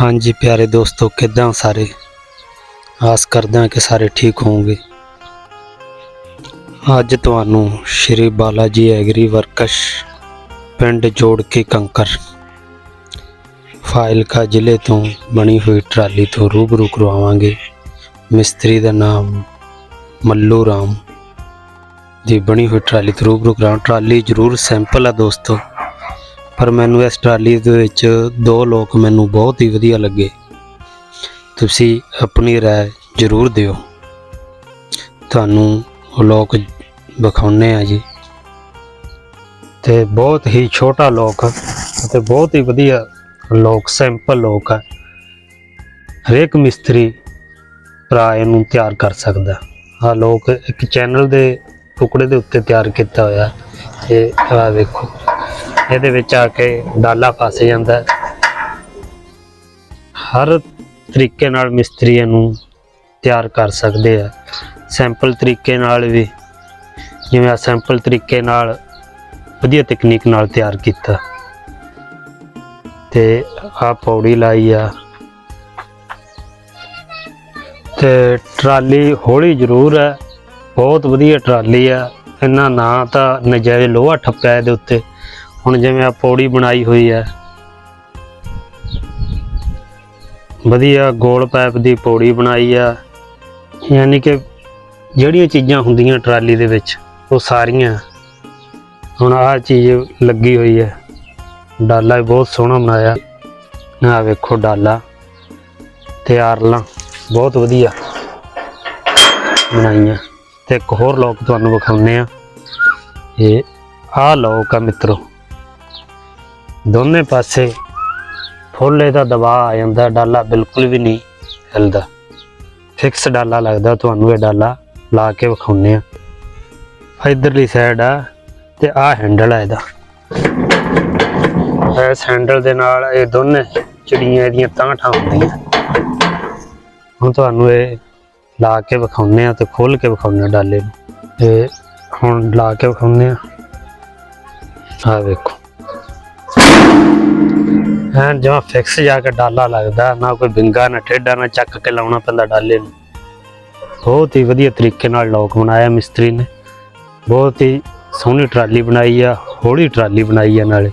ਹਾਂਜੀ ਪਿਆਰੇ ਦੋਸਤੋ, ਕਿੱਦਾਂ ਸਾਰੇ? ਆਸ ਕਰਦਾ ਕਿ ਸਾਰੇ ਠੀਕ ਹੋਵੋਗੇ। ਅੱਜ ਤੁਹਾਨੂੰ ਸ਼੍ਰੀ ਬਾਲਾ ਜੀ ਐਗਰੀ ਵਰਕਸ਼ ਪਿੰਡ ਜੋੜ ਕੇ ਕੰਕਰ ਫਾਇਲਕਾ ਜ਼ਿਲ੍ਹੇ ਤੋਂ ਬਣੀ ਹੋਈ ਟਰਾਲੀ ਤੋਂ ਰੂਬਰੂ ਕਰਵਾਵਾਂਗੇ। ਮਿਸਤਰੀ ਦਾ ਨਾਮ ਮੱਲੂ ਰਾਮ ਦੀ ਬਣੀ ਹੋਈ ਟਰਾਲੀ ਤੋਂ ਰੂਬਰੂ ਕਰਾਂ ਟਰਾਲੀ ਜ਼ਰੂਰ ਸੈਂਪਲ ਆ ਦੋਸਤੋ। ਪਰ ਮੈਨੂੰ ਇਸ ਟਰਾਲੀ ਦੇ ਵਿੱਚ ਦੋ ਲੋਕ ਮੈਨੂੰ ਬਹੁਤ ਹੀ ਵਧੀਆ ਲੱਗੇ ਤੁਸੀਂ ਆਪਣੀ رائے ਜ਼ਰੂਰ ਦਿਓ ਤੁਹਾਨੂੰ ਉਹ ਲੋਕ ਵਿਖਾਉਣੇ ਆ ਜੀ ਤੇ ਬਹੁਤ ਹੀ ਛੋਟਾ ਲੋਕ ਅਤੇ ਬਹੁਤ ਹੀ ਵਧੀਆ ਲੋਕ ਸੈਂਪਲ ਲੋਕ ਆ ਹਰੇਕ ਮਿਸਤਰੀ ਭਰਾ ਇਹਨੂੰ ਤਿਆਰ ਕਰ ਸਕਦਾ ਆ ਲੋਕ ਇੱਕ ਚੈਨਲ ਦੇ ਟੁਕੜੇ ਦੇ ਉੱਤੇ ਤਿਆਰ ਕੀਤਾ ਹੋਇਆ ਤੇ ਆ ਵੇਖੋ ਇਹਦੇ ਵਿੱਚ ਆ ਕੇ ਡਾਲਾ ਫਸ ਜਾਂਦਾ ਹਰ ਤਰੀਕੇ ਨਾਲ ਮਿਸਤਰੀ ਇਹਨੂੰ ਤਿਆਰ ਕਰ ਸਕਦੇ ਆ। ਸੈਂਪਲ ਤਰੀਕੇ ਨਾਲ ਵੀ, ਜਿਵੇਂ ਆ ਸੈਂਪਲ ਤਰੀਕੇ ਨਾਲ ਵਧੀਆ ਤਕਨੀਕ ਨਾਲ ਤਿਆਰ ਕੀਤਾ। ਤੇ ਆ ਪੌੜੀ ਲਾਈ ਆ। ਤੇ ਟਰਾਲੀ ਹੌਲੀ ਜ਼ਰੂਰ ਹੈ, ਬਹੁਤ ਵਧੀਆ ਟਰਾਲੀ ਆ। ਇਹਨਾਂ ਨਾ ਤਾਂ ਨਜਾਇਜ਼ ਲੋਹਾ ਠੱਪਿਆ ਇਹਦੇ ਉੱਤੇ। ਹੁਣ ਜਿਵੇਂ ਆ ਪੌੜੀ ਬਣਾਈ ਹੋਈ ਹੈ ਵਧੀਆ ਗੋਲ ਪਾਈਪ ਦੀ ਪੌੜੀ ਬਣਾਈ ਆ। ਯਾਨੀ ਕਿ ਜਿਹੜੀਆਂ ਚੀਜ਼ਾਂ ਹੁੰਦੀਆਂ ਟਰਾਲੀ ਦੇ ਵਿੱਚ, ਉਹ ਸਾਰੀਆਂ ਹੁਣ ਆਹ ਚੀਜ਼ ਲੱਗੀ ਹੋਈ ਹੈ ਡਾਲਾ ਵੀ ਬਹੁਤ ਸੋਹਣਾ ਬਣਾਇਆ। ਆ ਵੇਖੋ ਡਾਲਾ। ਤੇ ਆਰਲਾਂ ਬਹੁਤ ਵਧੀਆ ਬਣਾਈਆਂ। ਤੇ ਇੱਕ ਹੋਰ ਲੋਕ ਤੁਹਾਨੂੰ ਵਿਖਾਉਂਦੇ ਆ। ਇਹ ਆਹ ਲੋਕ ਆ ਮਿੱਤਰੋ। ਦੋਨੇ ਪਾਸੇ ਫੁੱਲ ਇਹਦਾ ਦਬਾਅ ਆ ਜਾਂਦਾ, ਡਾਲਾ ਬਿਲਕੁਲ ਵੀ ਨਹੀਂ ਹਿਲਦਾ। ਫਿਕਸ ਡਾਲਾ ਲੱਗਦਾ, ਤੁਹਾਨੂੰ ਇਹ ਡਾਲਾ ਲਾ ਕੇ ਵਿਖਾਉਂਦੇ ਆ ਇਧਰਲੀ ਸਾਈਡ ਆ ਤੇ ਆਹ ਹੈਂਡਲ ਆ ਇਹਦਾ। ਇਸ ਹੈਂਡਲ ਦੇ ਨਾਲ ਇਹ ਦੋਨੇ ਚਿੜੀਆਂ ਇਹਦੀਆਂ ਤਾਂਠਾਂ ਹੁੰਦੀਆਂ। ਹੁਣ ਤੁਹਾਨੂੰ ਇਹ ਲਾ ਕੇ ਵਿਖਾਉਂਦੇ ਆ ਤੇ ਖੋਲ ਕੇ ਵਿਖਾਉਂਦੇ ਆ ਡਾਲੇ ਨੂੰ। ਤੇ ਹੁਣ ਲਾ ਕੇ ਵਿਖਾਉਂਦੇ ਆ ਆ ਵੇਖੋ। ਐਨ ਜਮਾ ਫਿਕਸ ਜਾ ਕੇ ਡਾਲਾ ਲੱਗਦਾ, ਨਾ ਕੋਈ ਬਿੰਗਾ ਨਾ ਟੇਡਾ ਨਾ ਚੱਕ ਕੇ ਲਾਉਣਾ ਪੈਂਦਾ ਡਾਲੇ ਨੂੰ। ਬਹੁਤ ਹੀ ਵਧੀਆ ਤਰੀਕੇ ਨਾਲ ਲੋਕ ਬਣਾਇਆ ਮਿਸਤਰੀ ਨੇ। ਬਹੁਤ ਹੀ ਸੋਹਣੀ ਟਰਾਲੀ ਬਣਾਈ ਆ, ਹੌਲੀ ਟਰਾਲੀ ਬਣਾਈ ਆ ਨਾਲੇ।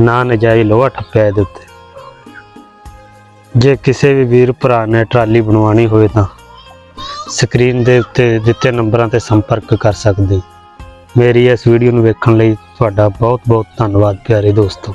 ਨਾ ਨਜਾਇਜ਼ ਲੋਹਾ ਠੱਪਿਆ ਇਹਦੇ ਉੱਤੇ। ਜੇ ਕਿਸੇ ਵੀ ਵੀਰ ਭਰਾ ਨੇ ਟਰਾਲੀ ਬਣਵਾਉਣੀ ਹੋਵੇ ਤਾਂ ਸਕਰੀਨ ਦੇ ਉੱਤੇ ਦਿੱਤੇ ਨੰਬਰਾਂ ਤੇ ਸੰਪਰਕ ਕਰ ਸਕਦੇ ਮੇਰੀ ਇਸ ਵੀਡੀਓ ਨੂੰ ਵੇਖਣ ਲਈ ਤੁਹਾਡਾ ਬਹੁਤ ਬਹੁਤ ਧੰਨਵਾਦ, ਪਿਆਰੇ ਦੋਸਤੋ।